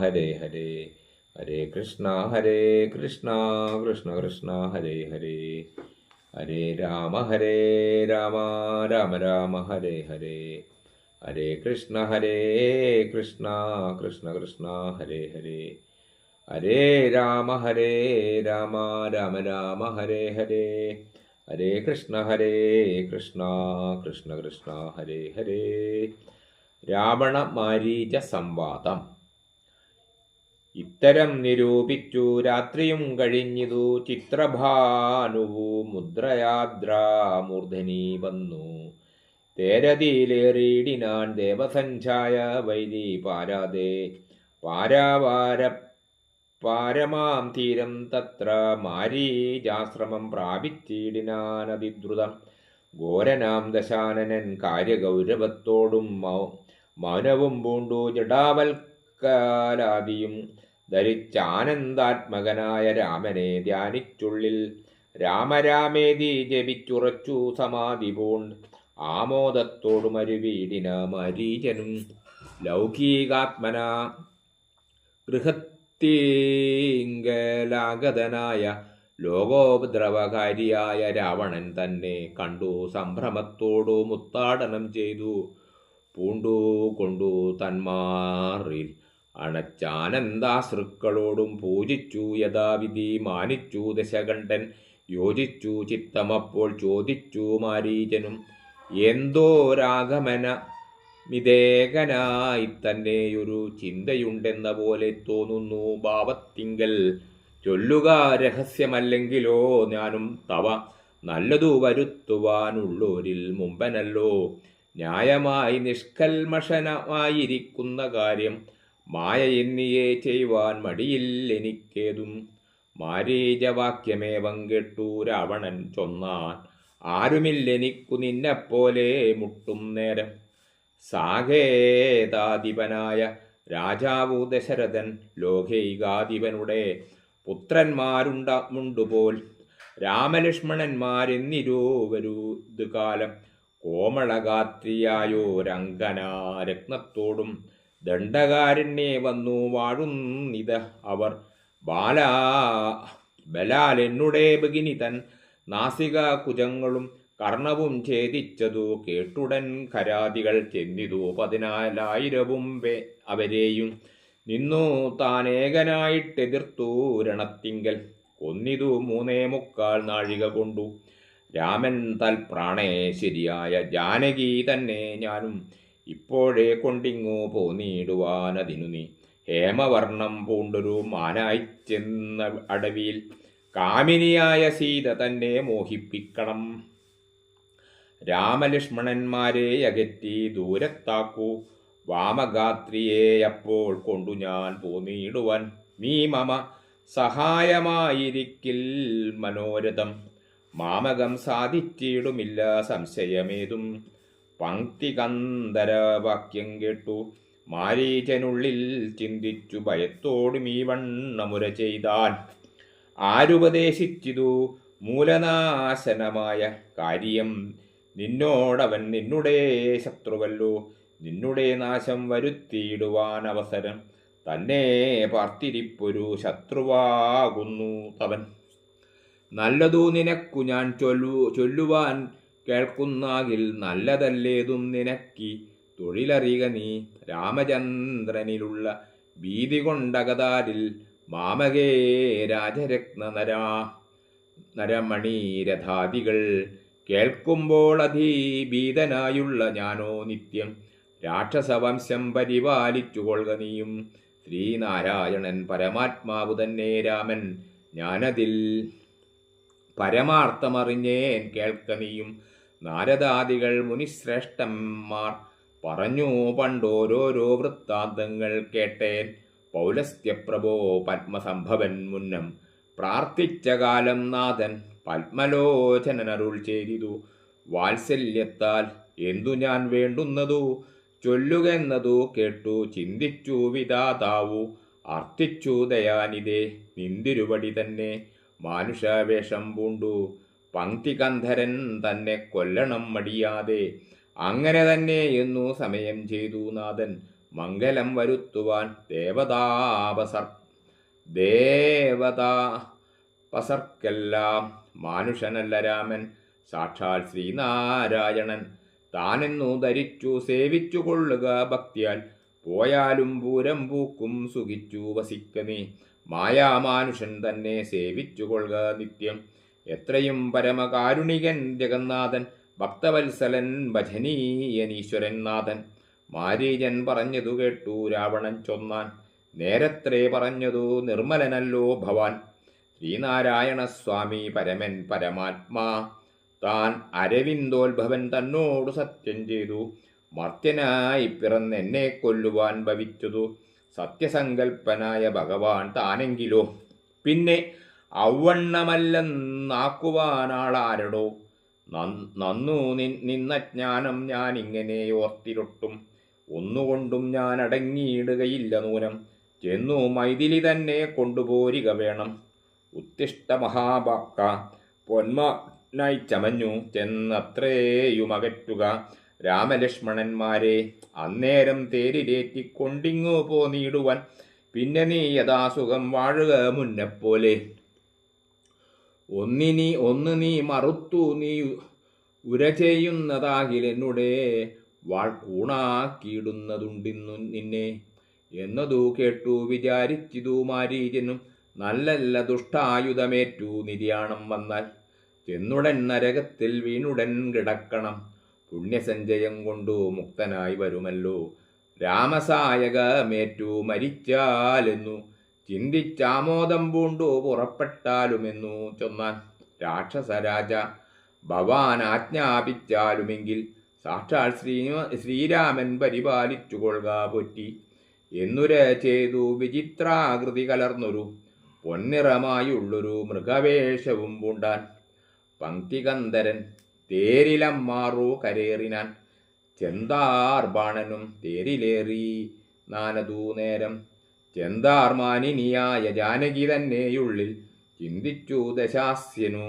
ഹരേ ഹരേ ഹരേ കൃഷ്ണ ഹരേ കൃഷ്ണ കൃഷ്ണ കൃഷ്ണ ഹരേ ഹരേ ഹരേ രാമ ഹരേ രാമ രാമ രാമ ഹരേ ഹരേ ഹരേ കൃഷ്ണ ഹരേ കൃഷ്ണ കൃഷ്ണ കൃഷ്ണ ഹരേ ഹരേ ഹരേ രാമ ഹരേ രാമ രാമ രാമ ഹരേ ഹരേ ഹരേ കൃഷ്ണ ഹരേ കൃഷ്ണ കൃഷ്ണ കൃഷ്ണ ഹരേ ഹരേ രാവണ മാരീച സംവാദം. ഇത്തരം നിരൂപിച്ചു രാത്രിയും കഴിഞ്ഞിതു ചിത്രഭാനുവു മുദ്രയാദ്രാമൂർധനി വന്നു. തേരതിയിലേറിയിടിനാൻ ദേവസഞ്ചായ വൈരി പാരാതെ. പാരാവാര പാരമാം തീരം തത്ര മാരീജാശ്രമം പ്രാപിച്ചിടിനാനതിദ്രുതം ഘോരനാം ദശാനനൻ കാര്യഗൗരവത്തോടും മൗനവും പൂണ്ടു ജടാവൽക്കാലാദിയും ധരിച്ചാനന്ദാത്മകനായ രാമനെ ധ്യാനിച്ചുള്ളിൽ രാമരാമേതി ജപിച്ചുറച്ചു സമാധി പൂണ്ട് ആമോദത്തോടും അരുവീടിന മരീചനും ലൗകികാത്മന ഗൃഹത്തിങ്കലാഗതനായ ലോകോപദ്രവകാരിയായ രാവണൻ തന്നെ കണ്ടു സംഭ്രമത്തോടു മുത്താടനം ചെയ്തു. പൂണ്ടു കൊണ്ടു തന്മാറിൽ അണച്ചാനന്ദാശ്രുക്കളോടും പൂജിച്ചു യഥാവിധി മാനിച്ചു ദശകണ്ഠൻ. യോജിച്ചു ചിത്തമപ്പോൾ ചോദിച്ചു മാരീചനും എന്തോരാഗമന വിദേകനായി തന്നെയൊരു ചിന്തയുണ്ടെന്ന പോലെ തോന്നുന്നു ഭാവത്തിങ്കൽ. ചൊല്ലുക രഹസ്യമല്ലെങ്കിലോ ഞാനും തവ നല്ലതു വരുത്തുവാനുള്ളോരിൽ മുമ്പനല്ലോ. ന്യായമായി നിഷ്കൽമഷനമായിരിക്കുന്ന കാര്യം മായ എന്നിയെ ചെയ്യുവാൻ മടിയില്ലെനിക്കേതും മാരീചവാക്യമേ മാരീജവാക്യമേവം കേട്ടു രാവണൻ ചൊന്നാൻ. ആരുമില്ലെനിക്കു നിന്നെപ്പോലെ മുട്ടും നേരം. സാകേതാധിപനായ രാജാവു ദശരഥൻ ലോകൈകാധിപനുടെ പുത്രന്മാരുണ്ടുപോൽ രാമലക്ഷ്മണന്മാരെന്നിരുവരൂ രാമലക്ഷ്മണന്മാരെന്നിരുവരു ഇത് കാലം കോമളഗാത്രിയായോ രംഗനാരത്നത്തോടും ദണ്ഡകാരണ്യെ വന്നു വാഴുന്നിത് അവർ. ബാലാ ബലാൽ എന്നുടെ ഭഗിനി തൻ നാസിക കുജങ്ങളും കർണവും ഛേദിച്ചതു. കേട്ടുടൻ ഖരാദികൾ ചെന്നിതു. പതിനാലായിരവും അവരെയും നിന്നു താനേകനായിട്ടെതിർത്തു. രണത്തിങ്കൽ കൊന്നിതു മൂന്നേ മുക്കാൽ നാഴിക കൊണ്ടു. രാമൻ തൽ പ്രാണേ ശരിയായ ജാനകി തന്നെ ഞാനും ഇപ്പോഴേ കൊണ്ടിങ്ങു പോന്നിടുവാനതിനു നീ. ഹേമവർണം പൂണ്ടൊരു മാനായി ചെന്ന അടവിയിൽ കാമിനിയായ സീത തന്നെ മോഹിപ്പിക്കണം. രാമലക്ഷ്മണന്മാരെ അകറ്റി ദൂരത്താക്കൂ. വാമഗാത്രിയെ അപ്പോൾ കൊണ്ടു ഞാൻ പോന്നിടുവാൻ. നീ മമ സഹായമായിരിക്കിൽ മനോരഥം. മാമകം സാധിച്ചിടുമില്ല സംശയമേതും. പങ്ക്തികന്ധര വാക്യം കേട്ടു. മാരീചനുള്ളിൽ ചിന്തിച്ചു ഭയത്തോടും ഈ വണ്ണമുര ചെയ്താൻ. ആരുപദേശിച്ചിതു? മൂലനാശനമായ കാര്യം. നിന്നോടവൻ നിന്നുടെ ശത്രുവല്ലോ. നിന്നുടെ നാശം വരുത്തിയിടുവാൻ അവസരം. തന്നെ പാർത്തിരിപ്പൊരു ശത്രുവാകുന്നു തവൻ. നല്ലതു നിനക്കു ഞാൻ ചൊല്ലു ചൊല്ലുവാൻ കേൾക്കുന്നാകിൽ നല്ലതല്ലേതും നിനക്കി. തൊഴിലറിക നീ. രാമചന്ദ്രനിലുള്ള ഭീതി കൊണ്ടകതാരിൽ മാമകേ രാജരത്ന നരാ നരമണീരഥാദികൾ കേൾക്കുമ്പോൾ അധീഭീതനായുള്ള ഞാനോ നിത്യം. രാക്ഷസവംശം പരിപാലിച്ചു കൊള്ളുക നീയും. ശ്രീനാരായണൻ പരമാത്മാവ് തന്നെ രാമൻ. ഞാനതിൽ പരമാർത്ഥമറിഞ്ഞേൻ കേൾക്ക നീയും. നാരദാദികൾ മുനിശ്രേഷ്ഠന്മാർ പറഞ്ഞു പണ്ടോരോരോ വൃത്താന്തങ്ങൾ കേട്ടേൻ പൗലസ്ത്യപ്രഭോ പത്മസംഭവൻ മുന്നം പ്രാർത്ഥിച്ച കാലം നാഥൻ പത്മലോചനരുൾ ചെയ്തിതു വാത്സല്യത്താൽ എന്തു ഞാൻ വേണ്ടുന്നതു? ചൊല്ലുകെന്നതു കേട്ടു ചിന്തിച്ചു വിധാതാവു അർത്ഥിച്ചു ദയാനിതേ നിന്തിരുവടി തന്നെ. മാനുഷവേഷം പൂണ്ടു പങ്ക്തികന്ധരൻ തന്നെ കൊല്ലണം മടിയാതെ. അങ്ങനെ തന്നെ എന്നു സമയം ചെയ്തു നാഥൻ. മംഗലം വരുത്തുവാൻ ദേവതാപസർ ദേവതാ പസർക്കെല്ലാം മാനുഷനല്ല രാമൻ. സാക്ഷാൽ ശ്രീനാരായണൻ. താനെന്നു ധരിച്ചു സേവിച്ചു കൊള്ളുക ഭക്തിയാൽ. പോയാലും പൂരം പൂക്കും സുഖിച്ചു വസിക്കമേ മായാമാനുഷൻ തന്നെ സേവിച്ചു കൊള്ളുക നിത്യം. എത്രയും പരമകാരുണികൻ ജഗന്നാഥൻ ഭക്തവത്സലൻ ഭജനീയനീശ്വരൻ നാഥൻ. മാരീജൻ പറഞ്ഞതു കേട്ടു രാവണൻ ചൊന്നാൻ. നേരത്രേ പറഞ്ഞതു നിർമ്മലനല്ലോ ഭവാൻ. ശ്രീനാരായണ സ്വാമി പരമൻ പരമാത്മാ. താൻ അരവിന്ദോത്ഭവൻ തന്നോട് സത്യം ചെയ്തു. മർത്യനായി പിറന്നെന്നെ കൊല്ലുവാൻ ഭവിച്ചതു. സത്യസങ്കൽപ്പനായ ഭഗവാൻ താനെങ്കിലോ? പിന്നെ ഔവണ്ണമല്ലെന്നാക്കുവാനാളാരടോ? നന്നു നിന്ന ജ്ഞാനം ഇങ്ങനെ ഓർത്തിരൊട്ടും. ഒന്നുകൊണ്ടും ഞാൻ അടങ്ങിയിടുകയില്ല നൂനം. ചെന്നു മൈതിലി തന്നെ കൊണ്ടുപോരിക വേണം. ഉത്തിഷ്ട മഹാബാക്ക പൊന്മനായി ചമഞ്ഞു ചെന്നത്രേയുമകറ്റുക. രാമലക്ഷ്മണന്മാരെ അന്നേരം തേരിലേറ്റിക്കൊണ്ടിങ്ങു പോന്നിടുവാൻ പിന്നെ നീ യഥാസുഖം വാഴുക മുന്നെപ്പോലെ. ഒന്നിനി ഒന്ന് നീ മറുത്തു നീ ഉര ചെയ്യുന്നതാകിൽ എന്നുടെ വാൾക്കൂണാക്കിയിടുന്നതുണ്ടിന്നു നിന്നെ. എന്നതു കേട്ടു വിചാരിച്ചിതു മാരീജനും നല്ലല്ല ദുഷ്ടായുധമേറ്റു നിര്യാണം വന്നാൽ. ചെന്നുടൻ നരകത്തിൽ വീണുടൻ കിടക്കണം. പുണ്യസഞ്ചയം കൊണ്ടു മുക്തനായി വരുമല്ലോ. രാമസായകമേറ്റു മരിച്ചാലെന്നു ചിന്തിച്ചാമോദം പൂണ്ടു പുറപ്പെട്ടാലുമെന്നു ചൊന്നാൻ രാക്ഷസരാജ ഭവാൻ ആജ്ഞാപിച്ചാലുമെങ്കിൽ സാക്ഷാൽ ശ്രീ ശ്രീരാമൻ പരിപാലിച്ചു കൊള്ളുക പൊറ്റി. എന്നുര ചെയ്തു വിചിത്രാകൃതി കലർന്നൊരു പൊന്നിറമായുള്ളൊരു മൃഗവേഷവും പൂണ്ടാൻ. പങ്ക്തികന്ധരൻ തേരിലമ്മാറു കരേറിനാൻ. ചെന്താർബാണനും തേരിലേറി നാനതൂ നേരം ചെന്താർ മാനിനിയായ ജാനകി തന്നെയുള്ളിൽ ചിന്തിച്ചു ദശാസ്യനു.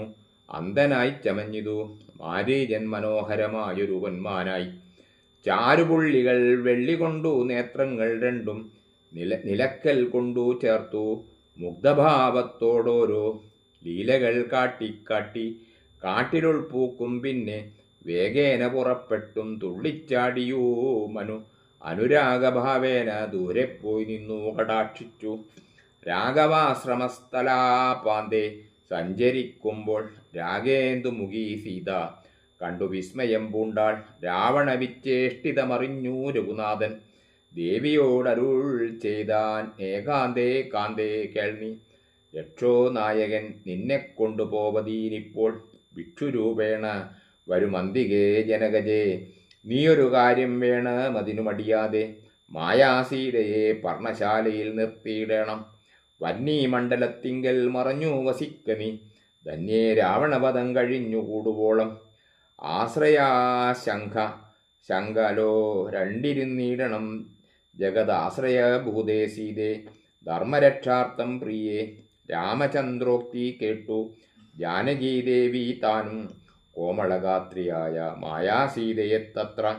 അന്ധനായി ചമഞ്ഞിതു. മാരീജൻ മനോഹരമായൊരു പൊന്മാനായി ചാരുപുള്ളികൾ വെള്ളി കൊണ്ടു നേത്രങ്ങൾ രണ്ടും നില നിലക്കൽ കൊണ്ടു ചേർത്തു. മുഗ്ധഭാവത്തോടോരോ ലീലകൾ കാട്ടിക്കാട്ടി കാട്ടിലുൾപ്പൂക്കും പിന്നെ വേഗേന പുറപ്പെട്ടും തുള്ളിച്ചാടിയൂ മനു. അനുരാഗഭാവേന ദൂരെ പോയി നിന്നു കടാക്ഷിച്ചു. രാഘവാശ്രമസ്ഥലാപാന്തേ സഞ്ചരിക്കുമ്പോൾ രാഗേന്ദുമുഖി സീത കണ്ടു വിസ്മയം പൂണ്ടാൾ. രാവണ വിച്ചേഷ്ടിതമറിഞ്ഞു രഘുനാഥൻ. ദേവിയോടരുൾ ചെയ്താൻ ഏകാന്തേ കാന്തേ കേൾവി. യക്ഷോ നായകൻ നിന്നെ കൊണ്ടുപോവതീനിപ്പോൾ. ഭിക്ഷുരൂപേണ വരുമന്തികേ ജനകജേ. നീയൊരു കാര്യം വേണമതിനു മടിയാതെ മായാസീതയെ പർണശാലയിൽ നിർത്തിയിടണം. വന്നീ മണ്ഡലത്തിങ്കൽ മറഞ്ഞു വസിക്ക നീ. ധന്യേ രാവണപദം കഴിഞ്ഞുകൂടുവോളം ആശ്രയാശങ്ക ശങ്കലോ രണ്ടിരുന്നിടണം. ജഗദാശ്രയ ഭൂതേ സീതേ ധർമ്മരക്ഷാർത്ഥം പ്രിയേ. രാമചന്ദ്രോക്തി കേട്ടു. ജാനകീദേവി താനും കോമളഗാത്രിയായ മായാസീതയെ തത്ര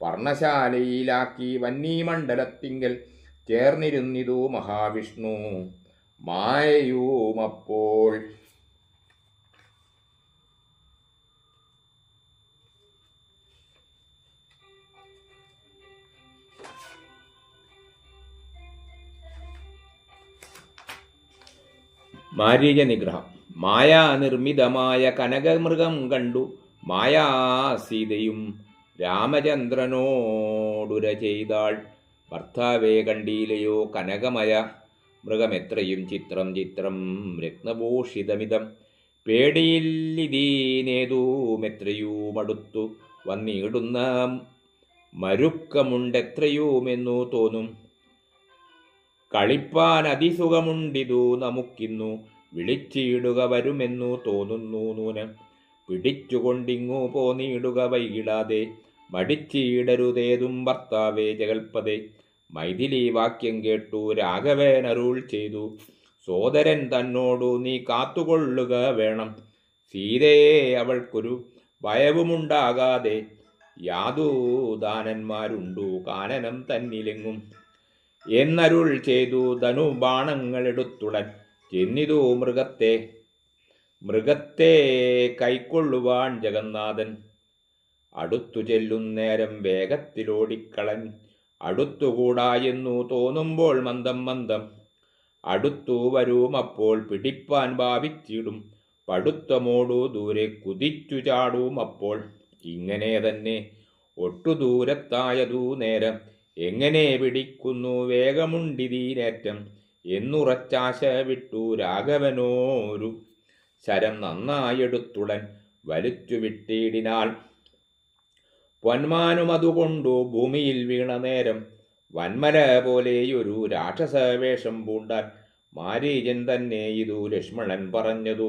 പർണശാലയിലാക്കി വന്നീമണ്ഡലത്തിങ്കൽ ചേർന്നിരുന്നിതു മഹാവിഷ്ണു. മായയൂമപ്പോൾ. മാരീജ നിഗ്രഹം മായാനിർമ്മിതമായ കനകമൃഗം കണ്ടു. മായാസീതയും രാമചന്ദ്രനോടുര ചെയ്താൾ. ഭർത്താവേ കണ്ടീലയോ കനകമയ? മൃഗമെത്രയും ചിത്രം ചിത്രം രത്നഭൂഷിതമിതം. പേടിയില്ലിതീനേതൂമെത്രയൂമടുത്തു വന്നിടുന്ന മരുക്കമുണ്ടെത്രയുമെന്നു തോന്നും. കളിപ്പാൻ അതിസുഖമുണ്ടിതു നമുക്കിന്നു. വിളിച്ചിടുക വരുമെന്നു തോന്നുന്നു നൂന് പിടിച്ചുകൊണ്ടിങ്ങു പോന്നിടുക വൈകിടാതെ മടിച്ചിടരുതേതും ഭർത്താവേ ജഗൽപതേ. മൈഥിലി വാക്യം കേട്ടു രാഘവേനരുൾ ചെയ്തു സോദരൻ തന്നോടു നീ കാത്തുകൊള്ളുക വേണം. സീതയെ അവൾക്കൊരു ഭയവുമുണ്ടാകാതെ യാതൂദാനന്മാരുണ്ടു കാനനം തന്നിലെങ്ങും. എന്നരുൾ ചെയ്തു ധനുബാണങ്ങളെടുത്തുടൻ ചെന്നിതു മൃഗത്തെ. മൃഗത്തെ കൈക്കൊള്ളുവാൻ ജഗന്നാഥൻ. അടുത്തു ചെല്ലുന്നേരം വേഗത്തിലോടിക്കളൻ. അടുത്തുകൂടായെന്നു തോന്നുമ്പോൾ മന്ദം മന്ദം. അടുത്തു വരും അപ്പോൾ പിടിപ്പാൻ ഭാവിച്ചിടും. പടുത്തമോടു ദൂരെ കുതിച്ചു ചാടും അപ്പോൾ. ഇങ്ങനെ തന്നെ ഒട്ടു ദൂരത്തായതു നേരം. എങ്ങനെ പിടിക്കുന്നു വേഗമുണ്ടിതീനേറ്റം എന്നുറച്ചാശ വിട്ടു രാഘവനോരു ശരം നന്നായെടുത്തുടൻ വലിച്ചു വിട്ടിടിനാൾ പൊന്മാനും അതുകൊണ്ടു ഭൂമിയിൽ വീണ നേരം വന്മര പോലെയൊരു രാക്ഷസവേഷം പൂണ്ടാൻ മാരീജൻ തന്നെ ഇതു ലക്ഷ്മണൻ പറഞ്ഞതു.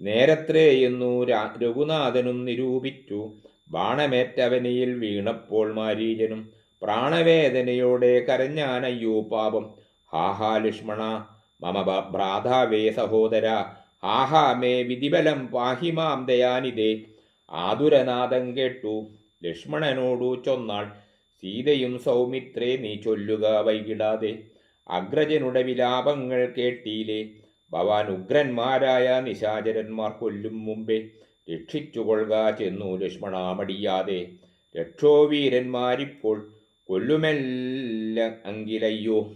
നേരത്രേ എന്നു രഘുനാഥനും നിരൂപിച്ചു. ബാണമേറ്റവനിയിൽ വീണപ്പോൾ മാരീജനും പ്രാണവേദനയോടെ കരഞ്ഞാനയ്യോ പാപം ഹാഹാ ലക്ഷ്മണ മമ ഭ്രാതാവേ സഹോദര ഹാഹാ മേ വിധിബലം പാഹിമാം ദയാനിതേ ആതുരനാദം കേട്ടു ലക്ഷ്മണനോടു ചൊന്നാൾ സീതയും സൗമിത്രേ നീ ചൊല്ലുക വൈകിടാതെ. അഗ്രജനുടെ വിലാപങ്ങൾ കേട്ടീലേ ഭവാൻ ഉഗ്രന്മാരായ നിശാചരന്മാർ കൊല്ലും മുമ്പേ രക്ഷിച്ചുകൊള്ളുക ചെന്നു ലക്ഷ്മണ മടിയാതെ. രക്ഷോവീരന്മാരിപ്പോൾ കൊല്ലുമെല്ല അങ്കിലയ്യോ.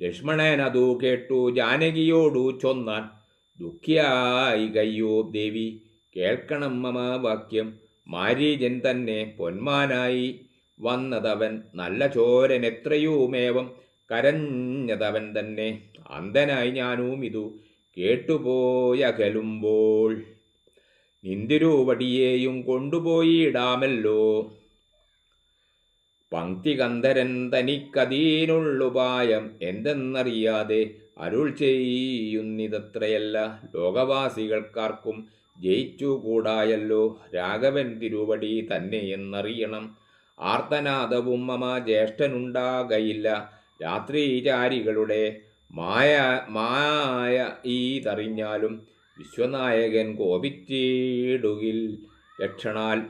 ലക്ഷ്മണൻ അതു കേട്ടു ജാനകിയോടു ചൊന്നാൻ ദുഃഖിയായി കയ്യോ ദേവി കേൾക്കണം മമ വാക്യം മാരീജൻ തന്നെ പൊന്മാനായി വന്നതവൻ നല്ല ചോരൻ എത്രയുമേവം കരഞ്ഞതവൻ തന്നെ അന്ധനായി ഞാനും ഇതു കേട്ടുപോയകലുമ്പോൾ നിന്തിരുവടിയേയും കൊണ്ടുപോയിടാമല്ലോ പങ്ക്തികന്ധരൻ തനിക്കതീനുള്ളുപായം എന്തെന്നറിയാതെ അരുൾ ചെയ്യുന്നിതത്രയല്ല. ലോകവാസികൾക്കാർക്കും ജയിച്ചുകൂടായല്ലോ. രാഘവൻ തിരുവടി തന്നെ എന്നറിയണം. ആർത്തനാദവും മമ ജ്യേഷ്ഠനുണ്ടാകയില്ല. രാത്രിചാരികളുടെ മായ മായ ഈ തറിഞ്ഞാലും വിശ്വനായകൻ കോപിച്ചിടുകിൽ. രക്ഷണാൽ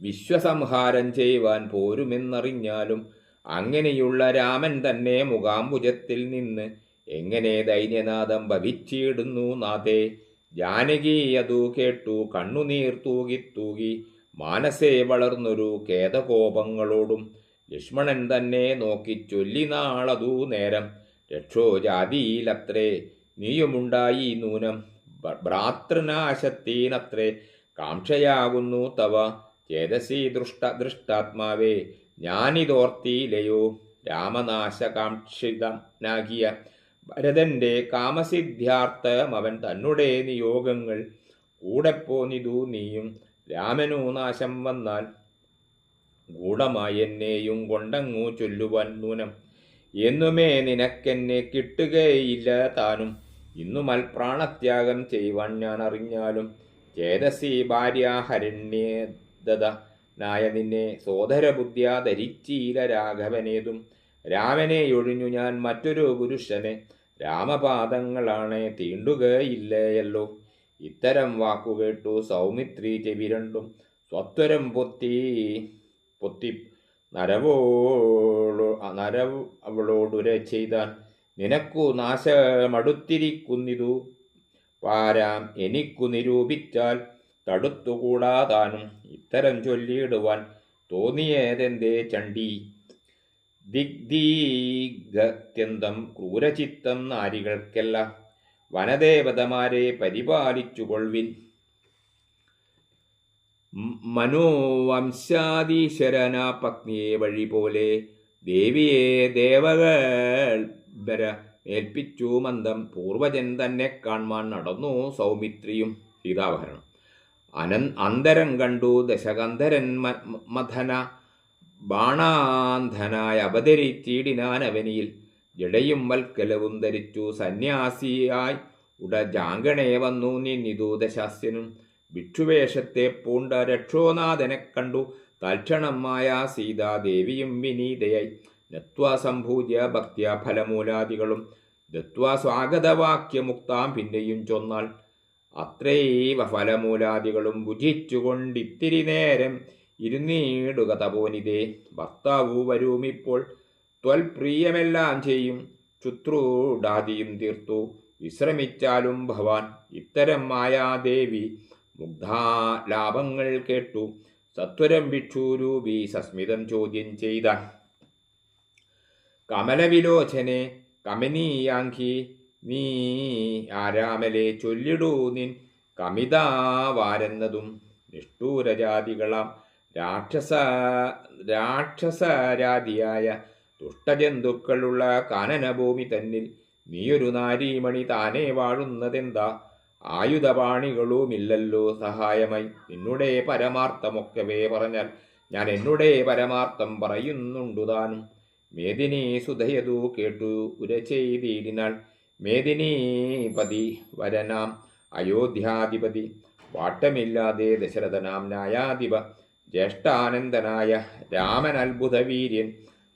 വിശ്വസംഹാരം ചെയ്യുവാൻ പോരുമെന്നറിഞ്ഞാലും അങ്ങനെയുള്ള രാമൻ തന്നെ മുഖാംബുജത്തിൽ നിന്ന് എങ്ങനെ ദൈന്യനാഥം ഭവിച്ചിടുന്നു നാഥേ? ജാനകി അതു കേട്ടു കണ്ണുനീർ തൂകി തൂകി മാനസേ വളർന്നൊരു ഖേദകോപങ്ങളോടും ലക്ഷ്മണൻ തന്നെ നോക്കി ചൊല്ലി നാളതു നേരം. രക്ഷോ ജാതിയിലത്രേ നീയുമുണ്ടായി നൂനം ഭ്രാതൃനാശത്തീനത്രേ കാംക്ഷയാകുന്നു തവ. ചേതസി ദൃഷ്ട ദൃഷ്ടാത്മാവേ ഞാനിതോർത്തിയിലയോ രാമനാശകാംക്ഷിതനാകിയ ഭരതന്റെ കാമസിദ്ധ്യാർത്ഥം അവൻ തന്നുടേ നിയോഗങ്ങൾ. കൂടെ പോന്നിതു നീയും. രാമനു നാശം വന്നാൽ ഗൂഢമായി എന്നെയും കൊണ്ടങ്ങു ചൊല്ലുവാൻ നൂനം. എന്നുമേ നിനക്കെന്നെ കിട്ടുകയില്ല താനും. ഇന്നുമൽ പ്രാണത്യാഗം ചെയ്യുവാൻ ഞാൻ അറിഞ്ഞാലും ചേതസി ഭാര്യാഹരണ്യേദത നായ നിന്നെ സോദരബുദ്ധ്യാ ധരിച്ചീല രാഘവനേതും രാമനെ ഒഴിഞ്ഞു ഞാൻ മറ്റൊരു പുരുഷനെ. രാമപാദങ്ങളാണ് തീണ്ടുകയില്ലയല്ലോ. ഇത്തരം വാക്കുകേട്ടു സൗമിത്രി ചെവിരണ്ടും സ്വത്വരം പൊത്തി പൊത്തി നരവോളു നരവ് അവളോടുര ചെയ്താൻ നിനക്കു നാശമടുത്തിരിക്കുന്നിതു. പാരാം എനിക്കു നിരൂപിച്ചാൽ തടുത്തുകൂടാതാനും ഇത്തരം ചൊല്ലിയിടുവാൻ തോന്നിയേതെന്തേ ചണ്ടി ദിഗ്ദീഗത്യന്തം ക്രൂരചിത്തം നാരികൾക്കല്ല വനദേവതമാരെ പരിപാലിച്ചുകൊള്ളിൻ മനോവംശാദീശ്വരന പത്നിയെ വഴി പോലെ ദേവിയെ ദേവകൾ വര ഏൽപ്പിച്ചു മന്ദം പൂർവജൻ തന്നെ കാൺമാൻ നടന്നു സൗമിത്രിയും സീതാവഹരണം അനൻ അന്തരം കണ്ടു ദശകന്ധരൻ മഥന ബാണാന്ധനായ അവതരിച്ചിടിനാൻ അവനിയിൽ. ജടയും വൽക്കലവും ധരിച്ചു സന്യാസിയായി. ഉട ജാങ്കണേ വന്നു നിന്നിതു ദശാസ്യനും. ഭിക്ഷുവേഷത്തെ പൂണ്ട രക്ഷോനാഥനെ കണ്ടു. തൽക്ഷണമായ സീതാദേവിയും വിനീതയായി. നത്വാ സംഭൂജ്യ ഭക്തിയ ഫലമൂലാദികളും. ദത്വാ സ്വാഗതവാക്യമുക്താം പിന്നെയും ചൊന്നാൾ അത്രൈവ ഫലമൂലാദികളും ഭുജിച്ചുകൊണ്ടിത്തിരി നേരം ഇരുന്നീടുക തപോനിതേ. ഭർത്താവു വരുമിപ്പോൾ ത്വൽപ്രിയമെല്ലാം ചെയ്യും. ശുത്രൂടാദിയും തീർത്തു. വിശ്രമിച്ചാലും ഭവാൻ ഇത്തരം മായാദേവി മുഗ്ധാലാഭങ്ങൾ കേട്ടു. സത്വരം ഭിക്ഷുരൂപി സസ്മിതം ചോദ്യം ചെയ്ത. കമലവിലോചനെ കമനീയാങ്കി നീ ആരാമലെ ചൊല്ലിടൂ നിൻ കമിതാവാരെന്നതും നിഷ്ഠൂരജാതികളാം. രാക്ഷസ രാക്ഷസരാതിയായ ദുഷ്ടജന്തുക്കളുള്ള കാനനഭൂമി തന്നിൽ നീയൊരു നാരീമണി താനെ വാഴുന്നതെന്താ? ആയുധപാണികളുമില്ലല്ലോ സഹായമായി. നിന്നുടെ പരമാർത്ഥമൊക്കവേ പറഞ്ഞാൽ ഞാൻ എന്നുടെ പരമാർത്ഥം പറയുന്നുണ്ടു താനും മേദിനി സുധയതു കേട്ടു ഉര ചെയ്തിടിനാൾ മേദിനീപതി വരനാം അയോധ്യാധിപതി. വാട്ടമില്ലാതെ ദശരഥനാം ന്യായാധിപ. ജ്യേഷ്ഠാനന്ദനായ രാമൻ അത്ഭുതവീര്യൻ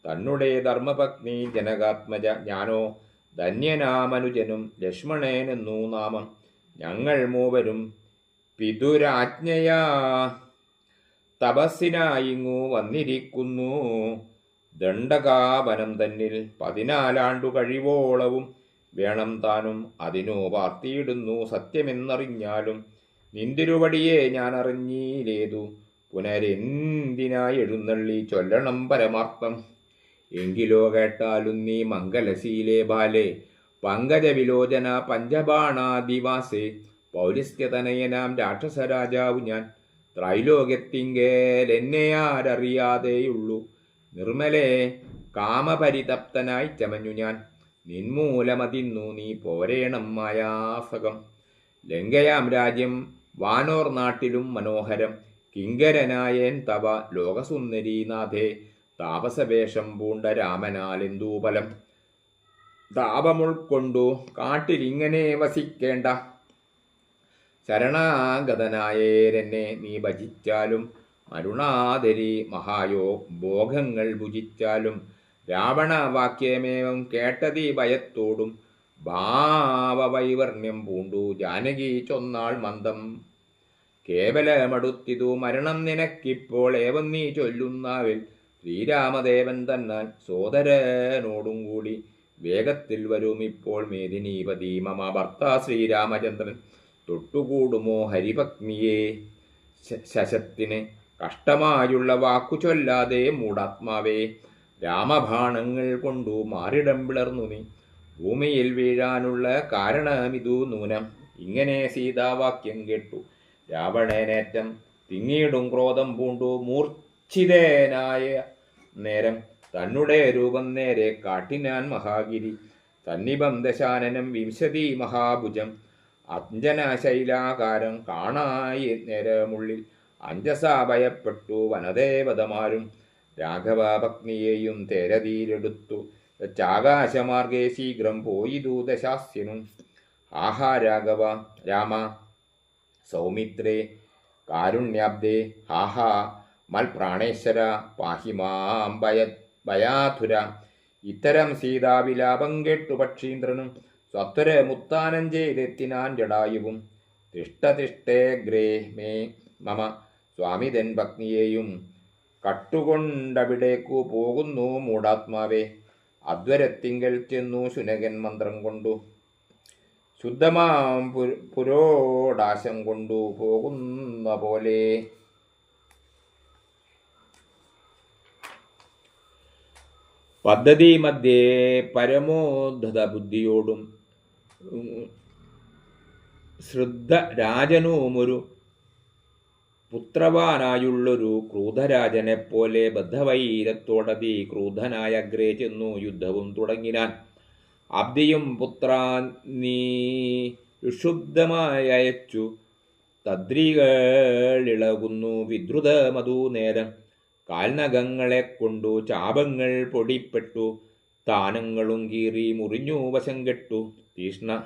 തന്നുടെ ധർമ്മപത്നി ജനകാത്മജ ഞാനോ ധന്യനാമനുജനും ലക്ഷ്മണേനെന്നു നാമം. ഞങ്ങൾ മൂവരും പിതുരാജ്ഞയാ. തപസ്സിനായിങ്ങു വന്നിരിക്കുന്നു. ദണ്ഡകാപനം തന്നിൽ പതിനാലാണ്ടു കഴിവോളവും വേണം താനും അതിനു പാർത്തിയിടുന്നു സത്യമെന്നറിഞ്ഞാലും നിന്തിരുവടിയെ ഞാൻ അറിഞ്ഞീലേതു പുനരെന്തിനായി എഴുന്നള്ളി ചൊല്ലണം പരമാർത്ഥം? എങ്കിലോ കേട്ടാലും നീ മംഗലശീലേ ബാലേ പങ്കജവിലോചന പഞ്ചബാണാദിവാസേ പൗരസ്ത്യതനയനാം രാക്ഷസരാജാവു ഞാൻ. ത്രൈലോകത്തിങ്കേൽ എന്നെ ആരറിയാതെയുള്ളൂ. നിർമ്മലേ കാമപരിതപ്തനായി ചമഞ്ഞു ഞാൻ. നിന്മൂലമതിന്നു നീ പോരേണം മായാസകം. ലങ്കയാം രാജ്യം വാനോർ നാട്ടിലും മനോഹരം. കിങ്കരനായേൻ തവ ലോകസുന്ദരീനാഥേ താപസവേഷം പൂണ്ട രാമനാലെന്തൂ ഫലം? താപമുൾക്കൊണ്ടു കാട്ടിലിങ്ങനെ വസിക്കേണ്ട. ശരണാഗതനായേരെന്നെ നീ ഭജിച്ചാലും അരുണാതരി മഹായോ ഭോഗങ്ങൾ ഭുജിച്ചാലും രാവണവാക്യമേവം കേട്ടതീ ഭയത്തോടും ഭാവവൈവർണ്യം പൂണ്ടു. ജാനകി ചൊന്നാൾ മന്ദം. കേവലമടുത്തിതു മരണം നിനക്കിപ്പോൾ ഏവം നീ ചൊല്ലുന്നാവിൽ ശ്രീരാമദേവൻ തന്നാൽ സോദരനോടും കൂടി വേഗത്തിൽ വരും ഇപ്പോൾ മേദിനീപതി മമ ഭർത്ത ശ്രീരാമചന്ദ്രൻ. തൊട്ടുകൂടുമോ ഹരിപത്നിയെ ശശത്തിന് കഷ്ടമായുള്ള വാക്കു ചൊല്ലാതെ മൂടാത്മാവേ രാമബാണങ്ങൾ കൊണ്ടു മാറിടം പിളർന്നു നീ. ഭൂമിയിൽ വീഴാനുള്ള കാരണമിതു നൂനം. ഇങ്ങനെ സീതാവാക്യം കേട്ടു. രാവണേനേറ്റം തിങ്ങിയിടും ക്രോധം പൂണ്ടു മൂർച്ഛിതേനായ നേരം. തന്നുടെ രൂപം നേരെ കാട്ടിനാൻ മഹാഗിരി. സന്നിപം ദശാനനം വിംശതി മഹാഭുജം. അഞ്ജനശൈലാകാരം കാണായി നേരമുള്ളിൽ. അഞ്ജസ ഭയപ്പെട്ടു വനദേവതമാരും രാഘവ തേരതിയിലെടുത്തു ചാകാശമാർഗേ ശീഘ്രം പോയി ദൂതശാസ്യനും. ആഹാ രാഘവ രാമ സൗമിത്രേ കാരുണ്യാബ്ദേ ആഹാ മൽപ്രാണേശ്വര പാഹി മാം ഭയ ഭയാധുര ഇത്തരം സീതാവിലാപം കേട്ടു പക്ഷീന്ദ്രനും. സ്വത്വര മുത്താനം ചെയ്തെത്തിനാൻ ജടായുവും. തിഷ്ടതിഷ്ടേഗ്രേ മേ മമ. സ്വാമിതൻ പത്നിയെയും കട്ടുകൊണ്ടവിടേക്കു പോകുന്നു മൂടാത്മാവേ. അദ്വരത്തിങ്കൽ ചെന്നു ശുനകൻ മന്ത്രം കൊണ്ടു. ശുദ്ധമാം പുരോടാശം കൊണ്ടു പോകുന്ന പോലെ പദ്ധതി മധ്യേ പരമോദ്ധത ബുദ്ധിയോടും ശ്രദ്ധ രാജനുമൊരു പുത്രവാനായുള്ളൊരു ക്രൂധരാജനെപ്പോലെ ബദ്ധവൈരത്തോടതി ക്രൂധനായ അഗ്രേ ചെന്നു യുദ്ധവും തുടങ്ങിനാൻ. അബ്ദിയും പുത്ര നീ ഋഷുബ്ധമായി അയച്ചു. തദ്രികളിളകുന്നു വിദ്രുത മധു നേരം കാൽനഖങ്ങളെ കൊണ്ടു ചാപങ്ങൾ പൊടിപ്പെട്ടു. താനങ്ങളും കീറി മുറിഞ്ഞു വശം കെട്ടു. തീഷ്ണ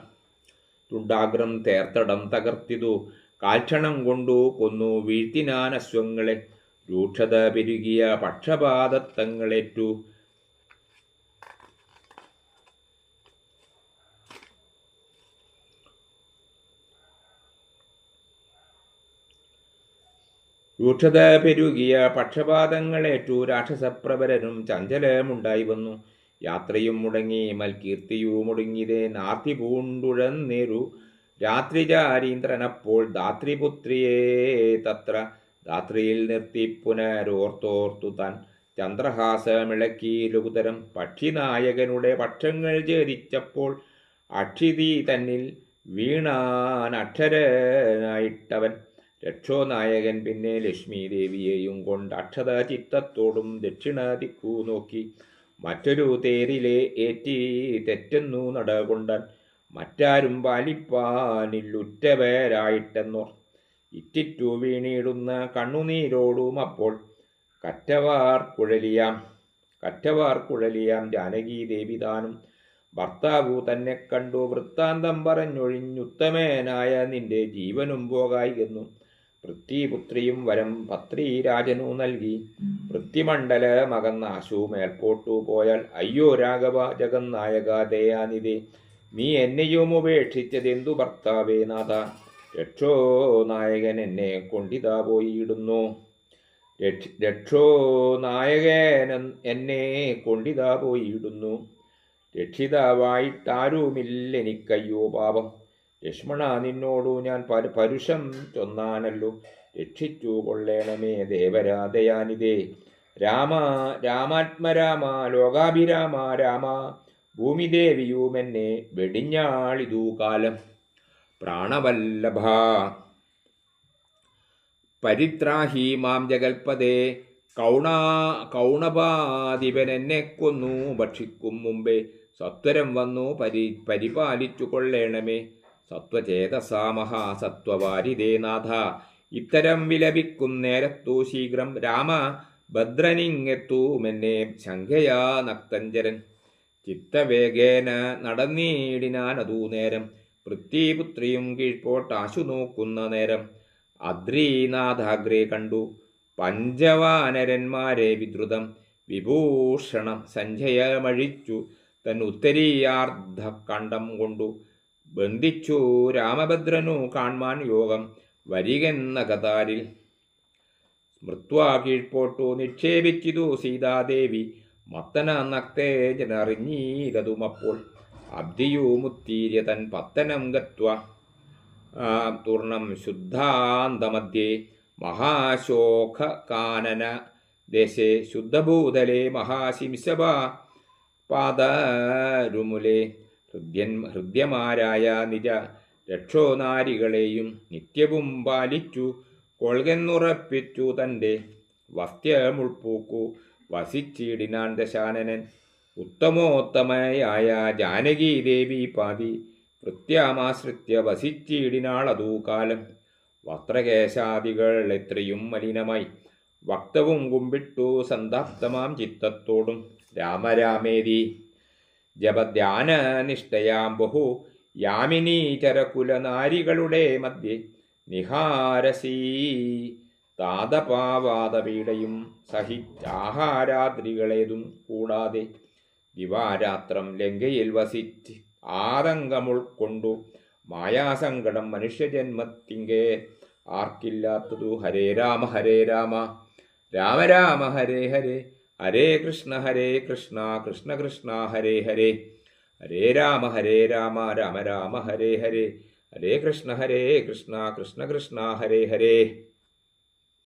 തുണ്ടാഗ്രം തേർത്തടം തകർത്തിതു. കാൽക്ഷണം കൊണ്ടു കൊന്നു വീഴ്ത്തിനാനശ്വങ്ങളെ രൂക്ഷത പെരുകിയ പക്ഷപാതത്വങ്ങളേറ്റു. രൂക്ഷത പെരുകിയ പക്ഷപാതങ്ങളേറ്റു രാക്ഷസപ്രവരനും ചഞ്ചലമുണ്ടായി വന്നു. യാത്രയും മുടങ്ങി മൽകീർത്തിയും മുടങ്ങിയതേ നാർത്തി പൂണ്ടുഴന്നേരു രാത്രിചാരീന്ദ്രനപ്പോൾ ധാത്രിപുത്രിയെ തത്ര ധാത്രിയിൽ നിർത്തി പുനരോർത്തോർത്തു താൻ ചന്ദ്രഹാസമിളക്കി ലഘുതരം പക്ഷിനായകനുടെ പക്ഷങ്ങൾ ഛേദിച്ചപ്പോൾ അക്ഷിതി തന്നിൽ വീണാൻ അക്ഷരനായിട്ടവൻ. രക്ഷോനായകൻ പിന്നെ ലക്ഷ്മി ദേവിയെയും കൊണ്ട് അക്ഷത ചിത്തത്തോടും ദക്ഷിണ ദിക്കു നോക്കി. മറ്റൊരു തേരിലെ ഏറ്റി തെറ്റെന്നു നടകൊണ്ടാൻ മറ്റാരും പാലിപ്പാനില്ലുറ്റവരായിട്ടെന്നോർ ഇറ്റിറ്റു വീണിടുന്ന കണ്ണുനീരോടും അപ്പോൾ കറ്റവാർ കുഴലിയാം. കറ്റവാർ കുഴലിയാം ജാനകി ദേവിതാനും ഭർത്താവു തന്നെ കണ്ടു വൃത്താന്തം പറഞ്ഞൊഴിഞ്ഞുത്തമേനായ നിന്റെ ജീവനും പോകായി എന്നും പൃഥ്വിപുത്രിയും വരം പത്രീരാജനു നൽകി. പൃഥ്വിമണ്ഡല മകന്നാശു മേൽപോട്ടു പോയാൽ അയ്യോ രാഘവ ജഗന്നായക ദയാനിതേ നീ എന്നെയും ഉപേക്ഷിച്ചതെന്തു ഭർത്താവേ നാഥ? രക്ഷോ നായകൻ എന്നെ കൊണ്ടിതാ പോയിടുന്നു രക്ഷ നായകൻ എന്നെ കൊണ്ടിതാ പോയിടുന്നു രക്ഷിതാവായിട്ടാരുമില്ലെനിക്കയ്യോ പാപം. ലക്ഷ്മണ നിന്നോടു ഞാൻ പരു പരുഷം ചൊന്നാനല്ലോ. രക്ഷിച്ചു കൊള്ളേണമേ ദേവരാധയാനിതേ. രാമ രാമാത്മരാമ ലോകാഭിരാമ രാമ ഭൂമിദേവിയുമെന്നെ വെടിഞ്ഞാളിതു കാലം. പ്രാണവല്ലഭ. പരിത്രാഹി മാം ജഗൽപദേ കൗണാ കൗണപാധിപനെന്നെ കൊന്നു. ഭക്ഷിക്കും മുമ്പേ സത്വരം വന്നു. പരി പരിപാലിച്ചു കൊള്ളേണമേ സത്വചേതസാ മഹാസത്വവാരിതേ നാഥ. ഇത്തരം വിലപിക്കും നേരത്തു ശീഘ്രം രാമ ഭദ്രനിങ്ങെത്തൂമെന്നെ ശങ്കയാ നക്തഞ്ചരൻ. ചിത്തവേഗേന നടന്നീടിനാൻ അതൂ നേരം. പൃഥ്വിപുത്രിയും കീഴ്പോട്ടാശു നോക്കുന്ന നേരം. അദ്രീനാഥാഗ്രേ കണ്ടു. പഞ്ചവാനരന്മാരെ വിദ്രുതം. വിഭൂഷണം സഞ്ജയമഴിച്ചു തൻ ഉത്തരീയാർദ്ധ കണ്ടം. കൊണ്ടു ബന്ധിച്ചു രാമഭദ്രനു കാൺമാൻ യോഗം. വരികെന്ന കതാരിൽ സ്മൃത്വാ കീഴ്പോട്ടു നിക്ഷേപിച്ചിതു സീതാദേവി. മത്തന നക്തേജനറിഞ്ഞീരതുമപ്പോൾ അബ്ദിയൂമുത്തീര്യ തൻ പത്തനം ഗത്വ. തൂർണം ശുദ്ധാന്തമധ്യേ മഹാശോഖ കാനന ദേശേ ശുദ്ധഭൂതലേ മഹാശിംശവ. പാദരുമുലെ ഹൃദ്യൻ ഹൃദ്യമാരായ നിജ രക്ഷോനാരികളെയും നിത്യവും പാലിച്ചു കൊൾകെന്നുറപ്പിച്ചു തന്റെ വസ്ത്യമുൾപ്പൂക്കു വസിച്ചിടിനാൻ ദശാനനൻ ഉത്തമോത്തമയായ ജാനകി ദേവി പാതി വൃത്യാമാശ്രിത്യ വസിച്ചിടിനാളതൂ കാലം വസ്ത്രകേശാദികൾ എത്രയും മലിനമായി. വക്തവും കുമ്പിട്ടു സന്താപ്തമാം ചിത്തത്തോടും. രാമരാമേതി ജപധ്യാനനിഷ്ഠയാം ബഹു. യാമിനീ ചരകുലനാരികളുടെ മധ്യേ നിഹാരസീ താതപാവാതപീഡയും സഹിച്ചാഹാരാദ്രികളേതും കൂടാതെ ദിവാരാത്രം ലങ്കയിൽ വസിച്ച് ആതങ്കമുൾക്കൊണ്ടു മായാസങ്കടം മനുഷ്യജന്മത്തിങ്കേ ആർക്കില്ലാത്തതു ഹരേ രാമ ഹരേ രാമ. രാമ രാമ ഹരേ ഹരേ. ഹരേ കൃഷ്ണ ഹരേ കൃഷ്ണ. കൃഷ്ണ കൃഷ്ണ ഹരേ ഹരേ. ഹരേ രാമ ഹരേ രാമ. രാമ രാമ ഹരേ ഹരേ. ഹരേ കൃഷ്ണ ഹരേ കൃഷ്ണ. കൃഷ്ണ കൃഷ്ണ ഹരേ ഹരേ.